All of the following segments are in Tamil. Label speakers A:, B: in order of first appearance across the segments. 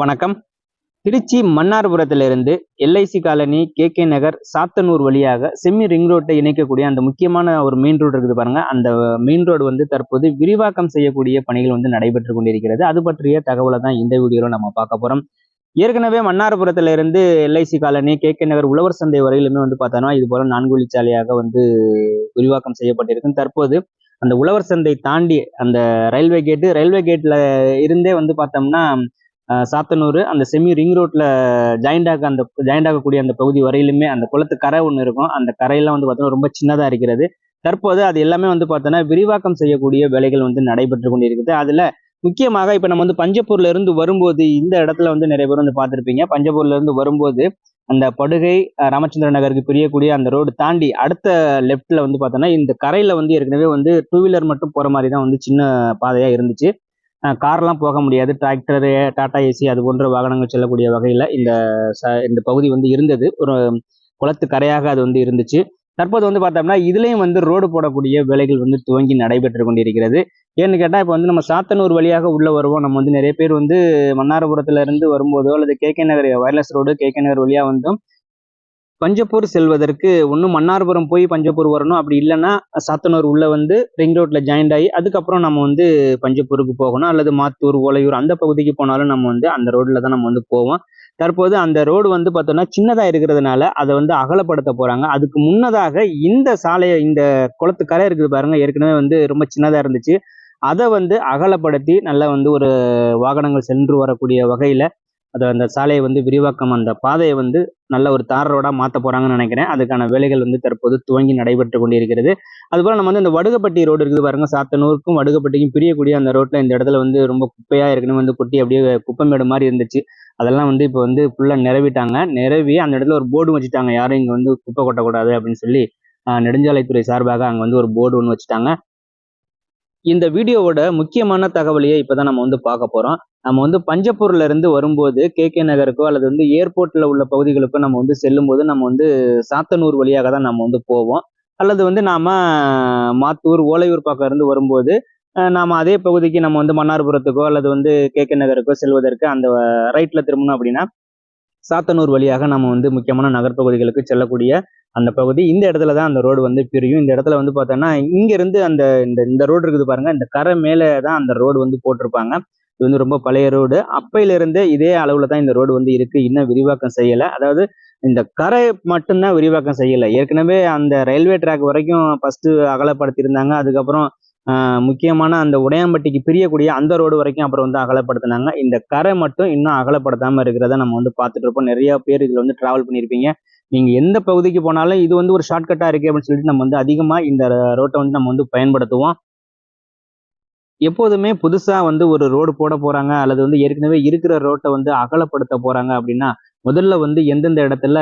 A: வணக்கம். Trichy மன்னார்புரத்திலிருந்து LIC colony K K Nagar Sathanur வழியாக செம்மி ரிங் ரோட்டை இணைக்கக்கூடிய அந்த முக்கியமான ஒரு மெயின் ரோடு இருக்குது பாருங்க. அந்த மெயின் ரோடு வந்து தற்போது விரிவாக்கம் செய்யக்கூடிய பணிகள் வந்து நடைபெற்று கொண்டிருக்கிறது. அது பற்றிய தகவலை தான் இந்த வீடியோவில் நம்ம பார்க்க போறோம். ஏற்கனவே மன்னார்புரத்துல இருந்து LIC colony K K Nagar உழவர் சந்தை வரையிலுமே வந்து பார்த்தோன்னா இது போல நான்கு வழிச்சாலையாக வந்து விரிவாக்கம் செய்யப்பட்டிருக்கும். தற்போது அந்த உழவர் சந்தை தாண்டி அந்த ரயில்வே கேட்டு ரயில்வே கேட்ல இருந்தே வந்து பார்த்தோம்னா சாத்தனூர் அந்த செமி ரிங் ரோட்ல ஜாயிண்ட் ஆக அந்த ஜாயிண்ட் ஆகக்கூடிய அந்த பகுதி வரையிலுமே அந்த குளத்து கரை ஒன்று இருக்கும். அந்த கரையெல்லாம் வந்து பார்த்தோன்னா ரொம்ப சின்னதாக இருக்கிறது. தற்போது அது எல்லாமே வந்து பார்த்தோன்னா விரிவாக்கம் செய்யக்கூடிய வேலைகள் வந்து நடைபெற்று கொண்டிருக்குது. அதுல முக்கியமாக இப்போ நம்ம வந்து பஞ்சப்பூர்ல இருந்து வரும்போது இந்த இடத்துல வந்து நிறைய பேர் வந்து பார்த்துருப்பீங்க. பஞ்சப்பூர்ல இருந்து வரும்போது அந்த படுகை ராமச்சந்திர நகருக்கு பிரியக்கூடிய அந்த ரோடு தாண்டி அடுத்த லெஃப்ட்ல வந்து பார்த்தோன்னா இந்த கரையில வந்து ஏற்கனவே வந்து டூ வீலர் மட்டும் போற மாதிரி தான் வந்து சின்ன பாதையா இருந்துச்சு. கார்லாம் போக முடியாது. டிராக்டரு டாடா ஏசி அது போன்ற வாகனங்கள் செல்லக்கூடிய வகையில் இந்த ச இந்த பகுதி வந்து இருந்தது. ஒரு குளத்து கரையாக அது வந்து இருந்துச்சு. தற்போது வந்து பார்த்தோம்னா இதுலேயும் வந்து ரோடு போடக்கூடிய வேலைகள் வந்து துவங்கி நடைபெற்று கொண்டிருக்கிறது. ஏன்னு கேட்டால் இப்போ வந்து நம்ம சாத்தனூர் வழியாக உள்ளே வருவோம். நம்ம வந்து நிறைய பேர் வந்து மன்னாரபுரத்துல இருந்து வரும்போதோ அல்லது K K Nagar wireless road K K Nagar வழியாக வந்தும் பஞ்சப்பூர் செல்வதற்கு ஒன்றும் மன்னார்புரம் போய் பஞ்சப்பூர் வரணும். அப்படி இல்லைன்னா சாத்தனூர் உள்ளே வந்து ரிங் ரோட்டில் ஜாயிண்ட் ஆகி அதுக்கப்புறம் நம்ம வந்து பஞ்சப்பூருக்கு போகணும். அல்லது மாத்தூர் ஓலையூர் அந்த பகுதிக்கு போனாலும் நம்ம வந்து அந்த ரோட்டில் தான் நம்ம வந்து போவோம். தற்போது அந்த ரோடு வந்து பார்த்தோம்னா சின்னதாக இருக்கிறதுனால அதை வந்து அகலப்படுத்த போகிறாங்க அதுக்கு முன்னதாக இந்த சாலையை இந்த குளத்து கரை இருக்குது பாருங்கள் ஏற்கனவே வந்து ரொம்ப சின்னதாக இருந்துச்சு. அதை வந்து அகலப்படுத்தி நல்லா வந்து ஒரு வாகனங்கள் சென்று வரக்கூடிய வகையில் அதை அந்த சாலையை வந்து விரிவாக்கம் அந்த பாதையை வந்து நல்ல ஒரு தார் ரோடாக மாற்ற போகிறாங்கன்னு நினைக்கிறேன். அதுக்கான வேலைகள் வந்து தற்போது துவங்கி நடைபெற்று கொண்டிருக்கிறது. அதுபோல் நம்ம வந்து இந்த வடுகப்பட்டி ரோடு இருக்குது பாருங்க. சாத்தனூருக்கும் வடுகப்பட்டிக்கும் பிரியக்கூடிய அந்த ரோட்டில் இந்த இடத்துல வந்து ரொம்ப குப்பையாக இருக்குன்னு வந்து கொட்டி அப்படியே குப்பைமேடு மாதிரி இருந்துச்சு. அதெல்லாம் வந்து இப்போ வந்து ஃபுல்லாக நிரவிட்டாங்க. நிரவி அந்த இடத்துல ஒரு போர்டு வச்சுட்டாங்க. யாரும் இங்கே வந்து குப்பை கொட்டக்கூடாது அப்படின்னு சொல்லி நெடுஞ்சாலைத்துறை சார்பாக அங்கே வந்து ஒரு போர்டு ஒன்று வச்சுட்டாங்க. இந்த வீடியோவோட முக்கியமான தகவலையே இப்போ தான் நம்ம வந்து பார்க்க போகிறோம் நம்ம வந்து பஞ்சப்பூர்ல இருந்து வரும்போது கே கே நகருக்கோ அல்லது வந்து ஏர்போர்ட்ல உள்ள பகுதிகளுக்கோ நம்ம வந்து செல்லும்போது நம்ம வந்து சாத்தனூர் வழியாக தான் நம்ம வந்து போவோம். அல்லது வந்து நாம மாத்தூர் ஓலையூர் பக்கம் இருந்து வரும்போது நாம் நாம அதே பகுதிக்கு நம்ம வந்து மன்னார்புரத்துக்கோ அல்லது வந்து கே கே நகருக்கோ செல்வதற்கு அந்த ரைட்ல திரும்பணும் அப்படின்னா சாத்தனூர் வழியாக நம்ம வந்து முக்கியமான நகர்ப்பகுதிகளுக்கு செல்லக்கூடிய அந்த பகுதி இந்த இடத்துல தான் அந்த ரோடு வந்து பிரியும். இந்த இடத்துல வந்து பார்த்தோன்னா இங்கேருந்து அந்த இந்த இந்த ரோடு இருக்குது பாருங்க இந்த கரை மேலே தான் அந்த ரோடு வந்து போட்டிருப்பாங்க. இது வந்து ரொம்ப பழைய ரோடு. அப்பையிலிருந்து இதே அளவில் தான் இந்த ரோடு வந்து இருக்குது இன்னும் விரிவாக்கம் செய்யலை. அதாவது இந்த கரை மட்டும்தான் விரிவாக்கம் செய்யலை. ஏற்கனவே அந்த ரயில்வே ட்ராக் வரைக்கும் ஃபஸ்ட்டு அகலப்படுத்தியிருந்தாங்க. அதுக்கப்புறம் முக்கியமான அந்த உடையாம்பட்டிக்கு பிரியக்கூடிய அந்த ரோடு வரைக்கும் அப்புறம் வந்து அகலப்படுத்தினாங்க. இந்த கரை மட்டும் இன்னும் அகலப்படுத்தாமல் இருக்கிறத நம்ம வந்து பார்த்துட்டு இருப்போம் நிறைய பேர் இதில் வந்து ட்ராவல் பண்ணியிருப்பீங்க. நீங்கள் எந்த பகுதிக்கு போனாலும் இது வந்து ஒரு ஷார்ட்கட்டாக இருக்குது அப்படின்னு சொல்லிட்டு நம்ம வந்து அதிகமாக இந்த ரோட்டை வந்து நம்ம வந்து பயன்படுத்துவோம். எப்போதுமே புதுசா வந்து ஒரு ரோடு போட போறாங்க அல்லது வந்து ஏற்கனவே இருக்கிற ரோட்டை வந்து அகலப்படுத்த போறாங்க அப்படின்னா முதல்ல வந்து எந்தெந்த இடத்துல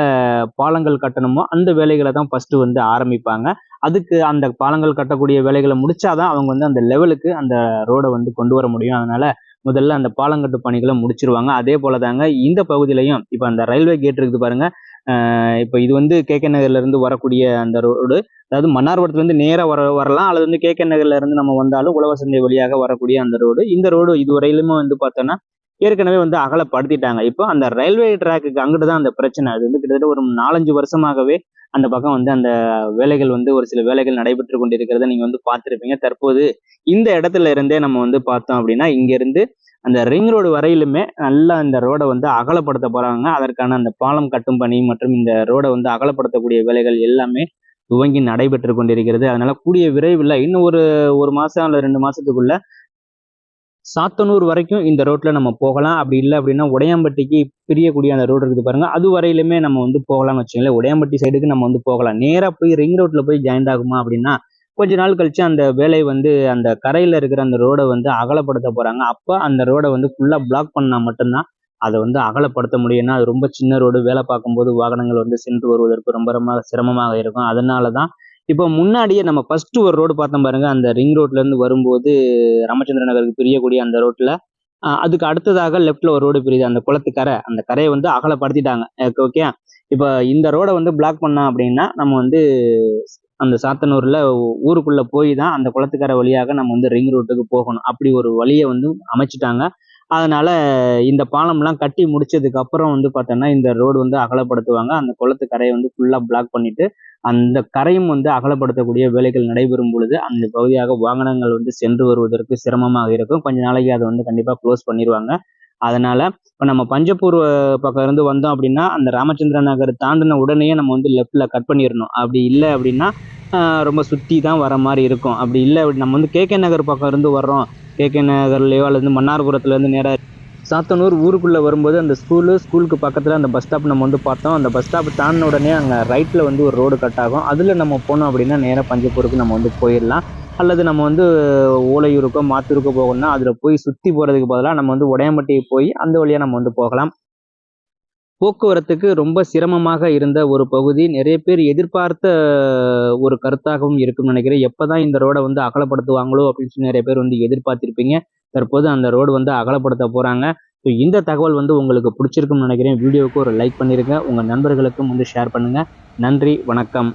A: பாலங்கள் கட்டணுமோ அந்த வேலைகளை தான் ஃபர்ஸ்ட் வந்து ஆரம்பிப்பாங்க. அதுக்கு அந்த பாலங்கள் கட்டக்கூடிய வேலைகளை முடிச்சாதான் அவங்க வந்து அந்த லெவலுக்கு அந்த ரோடை வந்து கொண்டு வர முடியும். அதனால முதல்ல அந்த பாலங்கட்டு பணிகளை முடிச்சிருவாங்க. அதே போல தாங்க இந்த பகுதியிலையும் இப்போ அந்த ரயில்வே கேட் இருக்குது பாருங்க. இப்போ இது வந்து கேகே நகர்லேருந்து நகர்ல இருந்து வரக்கூடிய அந்த ரோடு அதாவது மன்னார்புரத்துலேருந்து நேராக வர வரலாம். அல்லது வந்து கேகே நகர்லேருந்து இருந்து நம்ம வந்தாலும் உழவர் சந்தை வழியாக வரக்கூடிய அந்த ரோடு இந்த ரோடு இதுவரையிலுமே வந்து பார்த்தோன்னா ஏற்கனவே வந்து அகலப்படுத்திட்டாங்க. இப்போ அந்த ரயில்வே ட்ராக்குக்கு அங்கிட்டு தான் அந்த பிரச்சனை. அது வந்து கிட்டத்தட்ட ஒரு நாலஞ்சு வருஷமாகவே அந்த பக்கம் வந்து அந்த வேலைகள் வந்து ஒரு சில வேலைகள் நடைபெற்று கொண்டிருக்கிறத நீங்கள் வந்து பார்த்துருப்பீங்க. தற்போது இந்த இடத்துல இருந்தே நம்ம வந்து பார்த்தோம் அப்படின்னா இங்கேருந்து அந்த ரிங் ரோடு வரையிலுமே நல்லா இந்த ரோடை வந்து அகலப்படுத்த போறாங்க. அதற்கான அந்த பாலம் கட்டும் பணி மற்றும் இந்த ரோடை வந்து அகலப்படுத்தக்கூடிய வேலைகள் எல்லாமே துவங்கி நடைபெற்று கொண்டிருக்கிறது. அதனால கூடிய விரைவில் இன்னும் ஒரு ஒரு மாசம் அல்லது ரெண்டு மாசத்துக்குள்ள சாத்தனூர் வரைக்கும் இந்த ரோட்ல நம்ம போகலாம். அப்படி இல்லை அப்படின்னா உடையாம்பட்டிக்கு பிரியக்கூடிய அந்த ரோடு இருக்குது பாருங்க. அது வரையிலுமே நம்ம வந்து போகலாம்னு வச்சுங்களேன் உடையாம்பட்டி சைடுக்கு நம்ம வந்து போகலாம். நேராக போய் ரிங் ரோட்ல போய் ஜாயின் ஆகுமா அப்படின்னா கொஞ்ச நாள் கழிச்சு அந்த வேலை வந்து அந்த கரையில இருக்கிற அந்த ரோடை வந்து அகலப்படுத்த போறாங்க. அப்போ அந்த ரோடை வந்து ஃபுல்லா பிளாக் பண்ணா மட்டும்தான் அதை வந்து அகலப்படுத்த முடியும்னா அது ரொம்ப சின்ன ரோடு வேலை பார்க்கும்போது வாகனங்கள் வந்து சென்று வருவதற்கு ரொம்ப ரொம்ப சிரமமாக இருக்கும். அதனால தான் இப்போ முன்னாடியே நம்ம ஃபர்ஸ்ட் ஒரு ரோடு பார்த்தோம் பாருங்க. அந்த ரிங் ரோட்ல இருந்து வரும்போது ராமச்சந்திர நகருக்கு பிரியக்கூடிய அந்த ரோட்ல அதுக்கு அடுத்ததாக லெஃப்ட்ல ஒரு ரோடு பிரியுது. அந்த குளத்து கரை. அந்த கரையை வந்து அகலப்படுத்திட்டாங்க. ஓகே இப்போ இந்த ரோடை வந்து பிளாக் பண்ணோம் அப்படின்னா நம்ம வந்து அந்த சாத்தனூர்ல ஊருக்குள்ள போய் தான் அந்த குளத்துக்கரை வழியாக நம்ம வந்து ரிங் ரோட்டுக்கு போகணும். அப்படி ஒரு வழியை வந்து அமைச்சிட்டாங்க. அதனால இந்த பாலம்லாம் கட்டி முடிச்சதுக்கு அப்புறம் வந்து பார்த்தோன்னா இந்த ரோடு வந்து அகலப்படுத்துவாங்க. அந்த குளத்து கரையை வந்து ஃபுல்லாக பிளாக் பண்ணிட்டு அந்த கரையும் வந்து அகலப்படுத்தக்கூடிய வேலைகள் நடைபெறும் பொழுது அந்த பகுதியாக வாகனங்கள் வந்து சென்று வருவதற்கு சிரமமாக இருக்கும். கொஞ்ச நாளைக்கு அதை வந்து கண்டிப்பாக க்ளோஸ் பண்ணிடுவாங்க அதனால இப்போ நம்ம பஞ்சப்பூர் பக்கம் இருந்து வந்தோம் அப்படின்னா அந்த ராமச்சந்திர நகர் தாண்டின உடனே நம்ம வந்து லெஃப்டில் கட் பண்ணிடணும். அப்படி இல்லை அப்படின்னா ரொம்ப சுற்றி தான் வர மாதிரி இருக்கும். அப்படி இல்லை அப்படி நம்ம வந்து கேகே நகர் பக்கம் இருந்து வர்றோம். கேகே நகர்லேயோ அல்லது மன்னார்புரத்துலேருந்து நேராக சாத்தனூர் ஊருக்குள்ளே வரும்போது அந்த ஸ்கூலு ஸ்கூலுக்கு பக்கத்தில் அந்த பஸ் ஸ்டாப் நம்ம வந்து பார்த்தோம். அந்த பஸ் ஸ்டாப் தாண்டின உடனே அங்கே ரைட்டில் வந்து ஒரு ரோடு கட் ஆகும். அதில் நம்ம போனோம் அப்படின்னா நேராக பஞ்சப்பூருக்கு நம்ம வந்து போயிடலாம். அல்லது நம்ம வந்து ஓலையூருக்கோ மாத்தூருக்கோ போகணும்னா அதில் போய் சுற்றி போகிறதுக்கு பதிலாக நம்ம வந்து உடையம்பட்டி போய் அந்த வழியாக நம்ம வந்து போகலாம். போக்குவரத்துக்கு ரொம்ப சிரமமாக இருந்த ஒரு பகுதி நிறைய பேர் எதிர்பார்த்த ஒரு கருத்தாகவும் இருக்கும்னு நினைக்கிறேன். எப்போ தான் இந்த ரோடை வந்து அகலப்படுத்துவாங்களோ அப்படின்னு சொல்லி நிறைய பேர் வந்து எதிர்பார்த்திருப்பீங்க. தற்போது அந்த ரோடு வந்து அகலப்படுத்த போகிறாங்க ஸோ இந்த தகவல் வந்து உங்களுக்கு பிடிச்சிருக்கும்னு நினைக்கிறேன். வீடியோவுக்கு ஒரு லைக் பண்ணிடுங்க உங்கள் நண்பர்களுக்கும் வந்து ஷேர் பண்ணுங்கள் நன்றி வணக்கம்.